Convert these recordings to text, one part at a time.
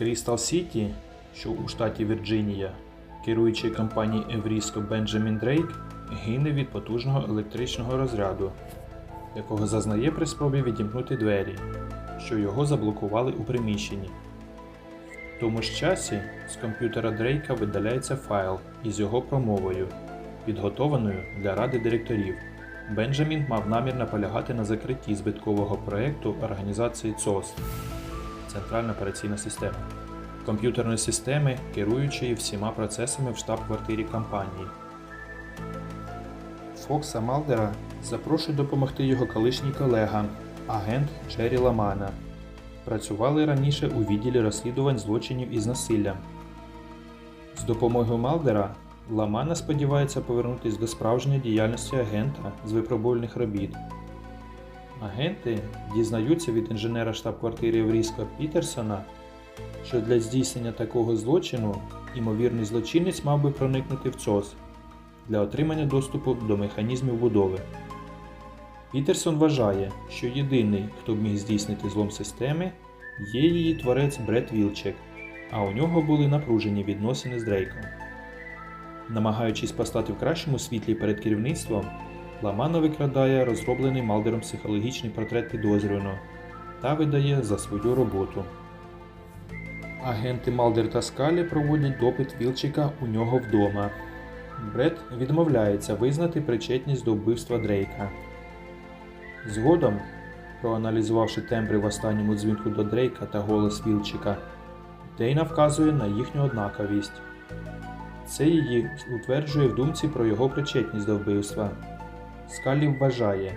Крістал Сіті, що у штаті Вірджинія, керуючий компанії Евріско Бенджамін Дрейк, гине від потужного електричного розряду, якого зазнає при спробі відімкнути двері, що його заблокували у приміщенні. В тому ж часі з комп'ютера Дрейка видаляється файл із його промовою, підготованою для ради директорів. Бенджамін мав намір наполягати на закритті збиткового проєкту організації ЦОС Центральна операційна система комп'ютерної системи, керуючої всіма процесами в штаб-квартирі компанії. Фокса Малдера запрошує допомогти його колишній колега, агент Джері Ламана. Працювали раніше у відділі розслідувань злочинів із насиллям. З допомогою Малдера Ламана сподівається повернутися до справжньої діяльності агента з випробувальних робіт. Агенти дізнаються від інженера штаб-квартири Евріска Пітерсона, що для здійснення такого злочину імовірний злочинець мав би проникнути в ЦОС для отримання доступу до механізмів будови. Пітерсон вважає, що єдиний, хто б міг здійснити злом системи, є її творець Бред Вілчек, а у нього були напружені відносини з Дрейком. Намагаючись постати в кращому світлі перед керівництвом, Ламана викрадає розроблений Малдером психологічний портрет підозрюваного та видає за свою роботу. Агенти Малдер та Скалі проводять допит Вілчика у нього вдома. Бред відмовляється визнати причетність до вбивства Дрейка. Згодом, проаналізувавши тембри в останньому дзвінку до Дрейка та голос Вілчика, Дейна вказує на їхню однаковість. Це її утверджує в думці про його причетність до вбивства. Скалі вважає,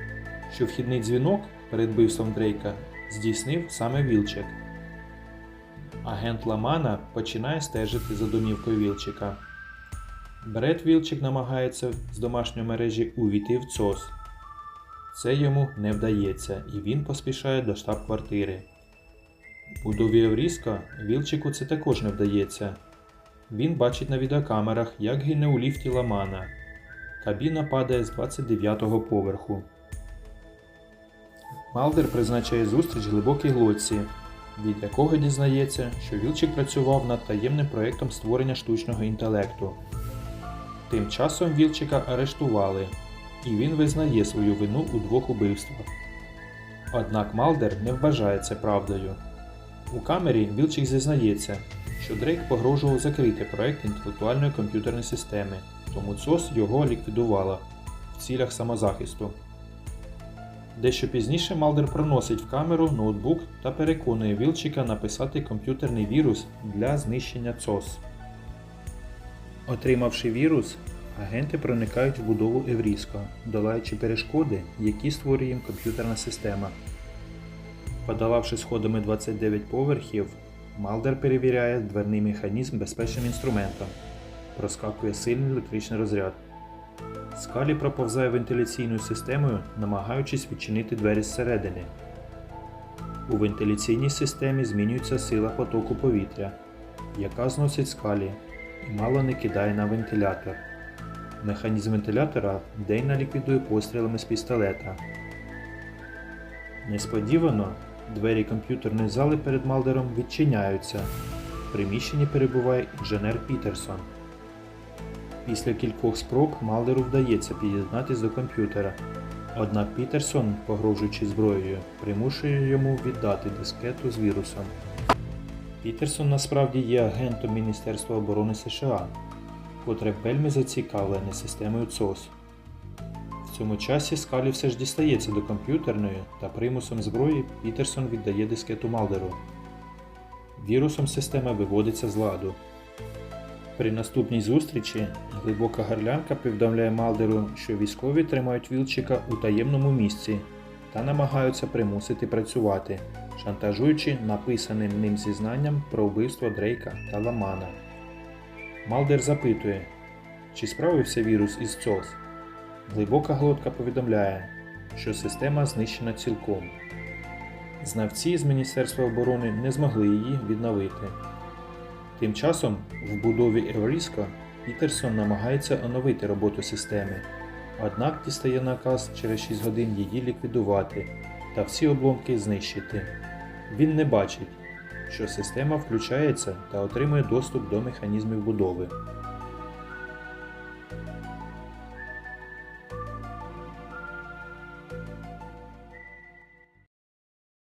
що вхідний дзвінок перед вбивством Дрейка здійснив саме Вілчик. Агент Ламана починає стежити за домівкою Вілчика. Бред Вілчик намагається з домашньої мережі увійти в ЦОС. Це йому не вдається, і він поспішає до штаб-квартири. У Евріска Вілчику це також не вдається. Він бачить на відеокамерах, як гине у ліфті Ламана. Кабіна падає з 29-го поверху. Малдер призначає зустріч глибокій глотці, від якого дізнається, що Вілчик працював над таємним проєктом створення штучного інтелекту. Тим часом Вілчика арештували, і він визнає свою вину у двох убивствах. Однак Малдер не вважає це правдою. У камері Вілчик зізнається, що Дрейк погрожував закрити проект інтелектуальної комп'ютерної системи, тому ЦОС його ліквідувала в цілях самозахисту. Дещо пізніше Малдер проносить в камеру ноутбук та переконує Вілчика написати комп'ютерний вірус для знищення ЦОС. Отримавши вірус, агенти проникають в будову Евріско, долаючи перешкоди, які створює їм комп'ютерна система. Подолавши сходами 29 поверхів, Малдер перевіряє дверний механізм безпечним інструментом. Проскакує сильний електричний розряд. Скалі проповзає вентиляційною системою, намагаючись відчинити двері зсередини. У вентиляційній системі змінюється сила потоку повітря, яка зносить скалі і мало не кидає на вентилятор. Механізм вентилятора Дейна ліквідує пострілами з пістолета. Несподівано двері комп'ютерної зали перед Малдером відчиняються. В приміщенні перебуває інженер Пітерсон. Після кількох спроб Малдеру вдається під'єднатись до комп'ютера. Однак Пітерсон, погрожуючи зброєю, примушує йому віддати дискету з вірусом. Пітерсон насправді є агентом Міністерства оборони США, котре вельми зацікавлене системою ЦОС. В цьому часі Скалі все ж дістається до комп'ютерної та примусом зброї Пітерсон віддає дискету Малдеру. Вірусом система виводиться з ладу. При наступній зустрічі глибока горлянка повідомляє Малдеру, що військові тримають Вілчика у таємному місці та намагаються примусити працювати, шантажуючи написаним ним зізнанням про вбивство Дрейка та Ламана. Малдер запитує, чи справився вірус із ЦОС. Глибока глотка повідомляє, що система знищена цілком. Знавці з Міністерства оборони не змогли її відновити. Тим часом в будові Евріска Пітерсон намагається оновити роботу системи, однак дістає наказ через 6 годин її ліквідувати та всі обломки знищити. Він не бачить, що система включається та отримує доступ до механізмів будови.